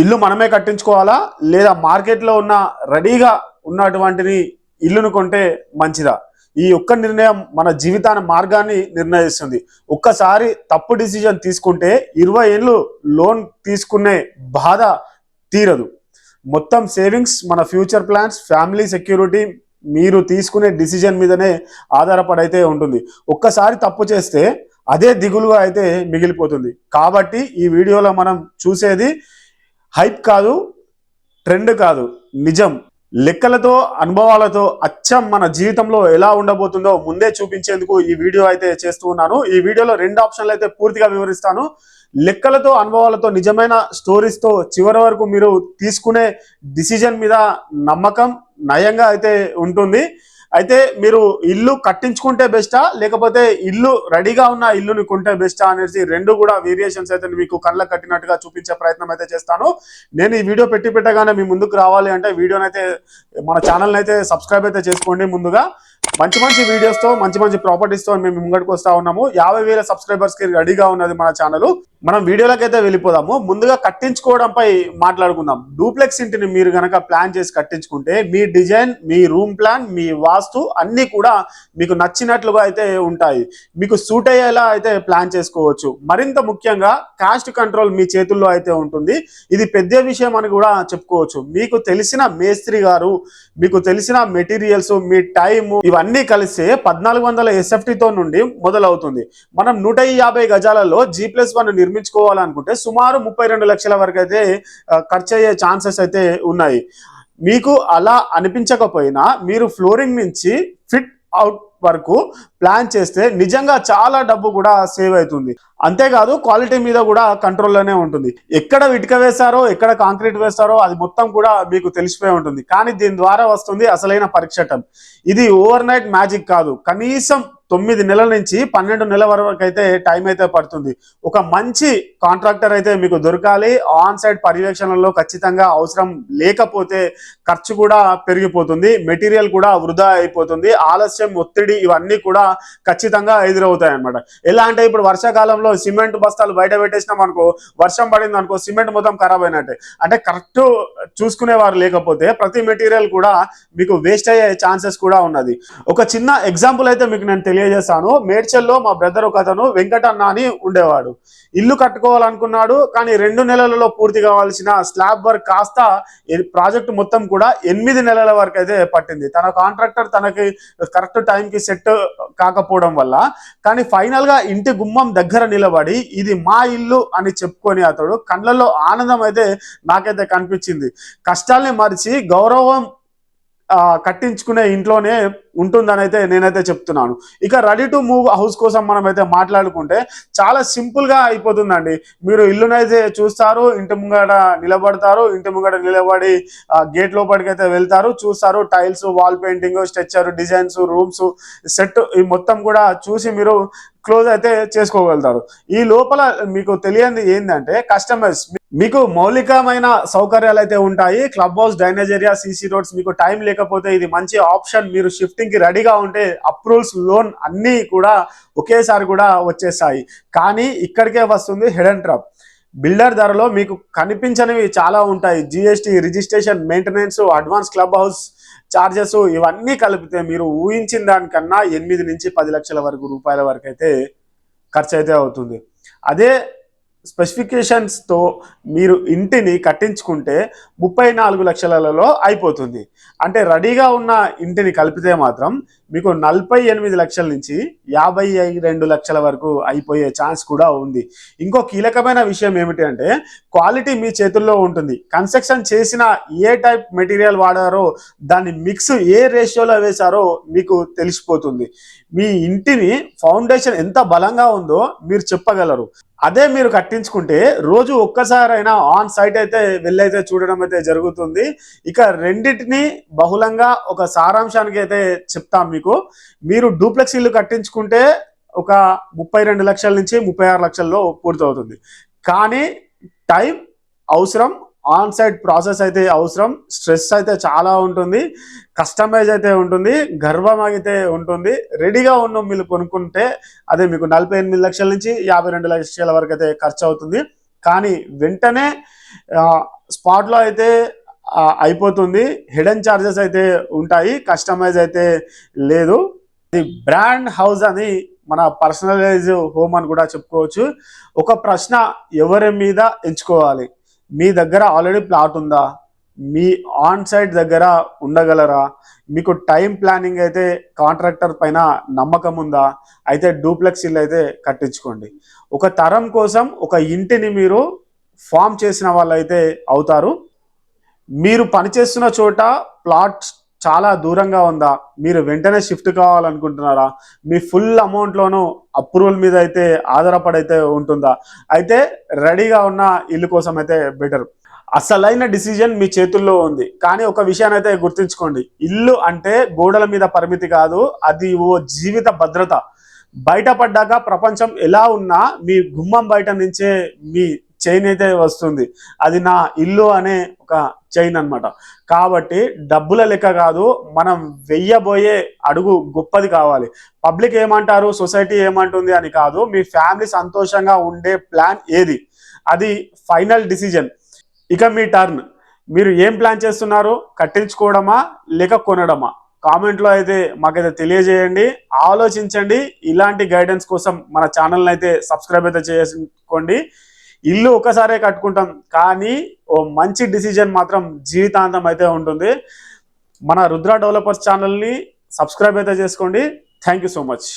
ఇల్లు మనమే కట్టించుకోవాలా? లేదా మార్కెట్లో ఉన్న రెడీగా ఉన్నటువంటిని ఇల్లును కొంటే మంచిదా? ఈ ఒక్క నిర్ణయం మన జీవితాన మార్గాన్ని నిర్ణయిస్తుంది. ఒక్కసారి తప్పు డిసిజన్ తీసుకుంటే ఇరవై ఏళ్ళు లోన్ తీసుకునే బాధ తీరదు. మొత్తం సేవింగ్స్ మన ఫ్యూచర్ ప్లాన్స్ ఫ్యామిలీ సెక్యూరిటీ మీరు తీసుకునే డిసిజన్ మీదనే ఆధారపడైతే ఉంటుంది. ఒక్కసారి తప్పు చేస్తే అదే దిగులుగా అయితే మిగిలిపోతుంది. కాబట్టి ఈ వీడియోలో మనం చూసేది హైప్ కాదు ట్రెండ్ కాదు నిజం. లెక్కలతో అనుభవాలతో అచ్చం మన జీవితంలో ఎలా ఉండబోతుందో ముందే చూపించేందుకు ఈ వీడియో అయితే చేస్తూ ఉన్నాను. ఈ వీడియోలో రెండు ఆప్షన్లు అయితే పూర్తిగా వివరిస్తాను. లెక్కలతో అనుభవాలతో నిజమైన స్టోరీస్తో చివరి వరకు మీరు తీసుకునే డిసిజన్ మీద నమ్మకం నయంగా అయితే ఉంటుంది. అయితే మీరు ఇల్లు కట్టించుకుంటే బెస్టా? లేకపోతే ఇల్లు రెడీగా ఉన్న ఇల్లుని కొంటే బెస్టా అనేసి రెండు కూడా వేరియేషన్స్ అయితే మీకు కళ్ళకు కట్టినట్టుగా చూపించే ప్రయత్నం అయితే చేస్తాను. నేను ఈ వీడియో పెట్టి పెట్టగానే మీ ముందుకు రావాలి అంటే వీడియోనైతే మన ఛానల్ని అయితే సబ్స్క్రైబ్ అయితే చేసుకోండి ముందుగా. మంచి మంచి వీడియోస్తో మంచి మంచి ప్రాపర్టీస్తో మేము ముంగడికి వస్తా ఉన్నాము. యాభై వేల సబ్స్క్రైబర్స్కి రెడీగా ఉన్నది మన ఛానల్ మనం వీడియోలోకి అయితే వెళ్ళిపోదాము. ముందుగా కట్టించుకోవడంపై మాట్లాడుకుందాం. డూప్లెక్స్ ఇంటిని మీరు గనక ప్లాన్ చేసి కట్టించుకుంటే మీ డిజైన్ మీ రూమ్ ప్లాన్ మీ వాస్తు అన్నీ కూడా మీకు నచ్చినట్లుగా అయితే ఉంటాయి. మీకు సూట్ అయ్యేలా అయితే ప్లాన్ చేసుకోవచ్చు. మరింత ముఖ్యంగా కాస్ట్ కంట్రోల్ మీ చేతుల్లో అయితే ఉంటుంది. ఇది పెద్ద విషయం అని కూడా చెప్పుకోవచ్చు. మీకు తెలిసిన మేస్త్రి గారు మీకు తెలిసిన మెటీరియల్స్ మీ టైము ఇవన్నీ కలిస్తే పద్నాలుగు వందల ఎస్ఎఫ్టీతో నుండి మొదలవుతుంది. మనం నూట యాభై గజాలలో జీ ప్లస్ వన్ నిర్మించుకోవాలనుకుంటే సుమారు ముప్పై రెండు లక్షల వరకు అయితే ఖర్చు అయ్యే ఛాన్సెస్ అయితే ఉన్నాయి. మీకు అలా అనిపించకపోయినా మీరు ఫ్లోరింగ్ నుంచి ఫిట్ అవుట్ వరకు ప్లాన్ చేస్తే నిజంగా చాలా డబ్బు కూడా సేవ్ అవుతుంది. అంతేకాదు క్వాలిటీ మీద కూడా కంట్రోల్లోనే ఉంటుంది. ఎక్కడ ఇటుక వేస్తారో ఎక్కడ కాంక్రీట్ వేస్తారో అది మొత్తం కూడా మీకు తెలిసిపోయి ఉంటుంది. కానీ దీని ద్వారా వస్తుంది అసలైన పరీక్షటం ఇది ఓవర్ నైట్ మ్యాజిక్ కాదు. కనీసం తొమ్మిది నెలల నుంచి పన్నెండు నెలల వరకు అయితే టైం అయితే పడుతుంది. ఒక మంచి కాంట్రాక్టర్ అయితే మీకు దొరకాలి. ఆన్ సైడ్ పర్యవేక్షణలో ఖచ్చితంగా అవసరం లేకపోతే ఖర్చు కూడా పెరిగిపోతుంది. మెటీరియల్ కూడా వృధా అయిపోతుంది. ఆలస్యం ఒత్తిడి ఇవన్నీ కూడా ఖచ్చితంగా ఎదురవుతాయి అనమాట ఎలా అంటే ఇప్పుడు వర్షాకాలంలో సిమెంట్ బస్తాలు బయట పెట్టేసినాం అనుకో వర్షం పడింది అనుకో సిమెంట్ మొత్తం ఖరాబ్ అయినట్టే. అంటే కరెక్ట్ చూసుకునేవారు లేకపోతే ప్రతి మెటీరియల్ కూడా మీకు వేస్ట్ అయ్యే ఛాన్సెస్ కూడా ఉన్నది. ఒక చిన్న ఎగ్జాంపుల్ అయితే మీకు నేను తెలియజేస్తాను మేడ్చల్లో మా బ్రదర్ ఒక అతను వెంకటన్న అని ఉండేవాడు. ఇల్లు కట్టుకోవాలనుకున్నాడు కానీ రెండు నెలలలో పూర్తి కావాల్సిన స్లాబ్ వర్క్ కాస్త ప్రాజెక్ట్ మొత్తం కూడా ఎనిమిది నెలల వరకు అయితే పట్టింది. తన కాంట్రాక్టర్ తనకి కరెక్ట్ టైంకి సెట్ కాకపోవడం వల్ల. కానీ ఫైనల్గా ఇంటి గుమ్మం దగ్గర నిలబడి ఇది మా ఇల్లు అని చెప్పుకొని అతడు కళ్ళల్లో ఆనందం అయితే నాకైతే కనిపించింది. కష్టాల్ని మరిచి గౌరవం కట్టించుకునే ఇంట్లోనే ఉంటుందని అయితే నేనైతే చెప్తున్నాను. ఇక రెడీ టు మూవ్ హౌస్ కోసం మనం అయితే మాట్లాడుకుంటే చాలా సింపుల్గా అయిపోతుందండి. మీరు ఇల్లునైతే చూస్తారు ఇంటి ముంగట నిలబడతారు ఇంటి ముంగట నిలబడి గేట్ లోపలికి అయితే వెళ్తారు చూస్తారు tiles wall painting structure designs rooms set ఈ మొత్తం కూడా చూసి మీరు క్లోజ్ అయితే చేసుకోగలుగుతారు. ఈ లోపల మీకు తెలియంది ఏంటంటే కస్టమర్స్ మీకు మౌలికమైన సౌకర్యాలు అయితే ఉంటాయి. Club house drainage area CC roads మీకు టైం లేకపోతే ఇది మంచి ఆప్షన్. మీరు షిఫ్టింగ్కి రెడీగా ఉంటే అప్రూవల్స్ లోన్ అన్నీ కూడా ఒకేసారి కూడా వచ్చేస్తాయి. కానీ ఇక్కడికే వస్తుంది హెడ్ అండ్ ట్రప్. బిల్డర్ ధరలో మీకు కనిపించనివి చాలా ఉంటాయి. GST registration maintenance advance club house charges ఇవన్నీ కలిపితే మీరు ఊహించిన దానికన్నా ఎనిమిది నుంచి పది లక్షల వరకు రూపాయల వరకు అయితే ఖర్చు అయితే అవుతుంది. అదే స్పెసిఫికేషన్స్తో మీరు ఇంటిని కట్టించుకుంటే ముప్పై నాలుగు లక్షలలో అయిపోతుంది. అంటే రెడీగా ఉన్న ఇంటిని కలిపితే మాత్రం మీకు నలభై ఎనిమిది లక్షల నుంచి యాభై రెండు లక్షల వరకు అయిపోయే ఛాన్స్ కూడా ఉంది. ఇంకో కీలకమైన విషయం ఏమిటి అంటే క్వాలిటీ మీ చేతుల్లో ఉంటుంది. కన్స్ట్రక్షన్ చేసిన ఏ టైప్ మెటీరియల్ వాడారో దాని మిక్స్ ఏ రేషియోలో వేశారో మీకు తెలిసిపోతుంది. మీ ఇంటిని ఫౌండేషన్ ఎంత బలంగా ఉందో మీరు చెప్పగలరు. అదే మీరు కట్టించుకుంటే రోజు ఒక్కసారైనా ఆన్ సైట్ అయితే వెళ్ళైతే చూడడం అయితే జరుగుతుంది. ఇక రెండింటిని బహుళంగా ఒక సారాంశానికి అయితే చెప్తాం మీకు. మీరు డూప్లెక్స్ ఇల్లు కట్టించుకుంటే ఒక ముప్పై రెండు లక్షల నుంచి ముప్పై ఆరు లక్షల్లో పూర్తవుతుంది. కానీ టైం అవసరం ఆన్ సైట్ ప్రాసెస్ అయితే అవసరం స్ట్రెస్ అయితే చాలా ఉంటుంది కస్టమైజ్ అయితే ఉంటుంది గర్వం అయితే ఉంటుంది. రెడీగా ఉన్న మీరు కొనుక్కుంటే అదే మీకు నలభై ఎనిమిది లక్షల నుంచి యాభై రెండు లక్షల వరకు అయితే ఖర్చు అవుతుంది కానీ వెంటనే స్పాట్లో అయితే అయిపోతుంది. హిడెన్ చార్జెస్ అయితే ఉంటాయి. కస్టమైజ్ అయితే లేదు. ఇది బ్రాండ్ హౌస్ అని మన పర్సనలైజ్ హోమ్ అని కూడా చెప్పుకోవచ్చు. ఒక ప్రశ్న ఎవరి మీద ఎంచుకోవాలి? మీ దగ్గర ఆల్రెడీ ప్లాట్ ఉందా? మీ ఆన్ సైట్ దగ్గర ఉండగలరా? మీకు టైం ప్లానింగ్ అయితే కాంట్రాక్టర్ పైన నమ్మకం ఉందా? అయితే డూప్లెక్స్ ఇల్లు అయితే కట్టించుకోండి. ఒక తరం కోసం ఒక ఇంటిని మీరు ఫామ్ చేసిన వాళ్ళు అయితే అవుతారు. మీరు పనిచేస్తున్న చోట ప్లాట్ చాలా దూరంగా ఉందా? మీరు వెంటనే షిఫ్ట్ కావాలనుకుంటున్నారా? మీ ఫుల్ అమౌంట్లోనూ అప్రూవల్ మీద అయితే ఆధారపడి అయితే ఉంటుందా? అయితే రెడీగా ఉన్న ఇల్లు కోసం అయితే బెటర్. అసలైన డిసిజన్ మీ చేతుల్లో ఉంది. కానీ ఒక విషయాన్ని అయితే గుర్తుంచుకోండి. ఇల్లు అంటే గోడల మీద పరిమితి కాదు అది ఓ జీవిత భద్రత. బయటపడ్డాక ప్రపంచం ఎలా ఉన్నా మీ గుమ్మం బయట నుంచే మీ చైన్ అయితే వస్తుంది. అది నా ఇల్లు అనే ఒక చైన్ అన్నమాట. కాబట్టి డబ్బుల లెక్క కాదు మనం వెయ్యబోయే అడుగు గొప్పది కావాలి. పబ్లిక్ ఏమంటారు? సొసైటీ ఏమంటుంది అని కాదు మీ ఫ్యామిలీ సంతోషంగా ఉండే ప్లాన్ ఏది? అది ఫైనల్ డిసిజన్. ఇక మీ టర్న్. మీరు ఏం ప్లాన్ చేస్తున్నారు? కట్టించుకోవడమా? లేక కొనడమా? కామెంట్లో అయితే మాకైతే తెలియజేయండి. ఆలోచించండి. ఇలాంటి గైడెన్స్ కోసం మన ఛానల్ని అయితే సబ్స్క్రైబ్ అయితే చేసుకోండి. ఇల్లు ఒకసారే కట్టుకుంటాం కానీ ఓ మంచి డిసిజన్ మాత్రం జీవితాంతం అయితే ఉంటుంది. మన రుద్ర డెవలపర్స్ ఛానల్ని సబ్స్క్రైబ్ అయితే చేసుకోండి. Thank you so much.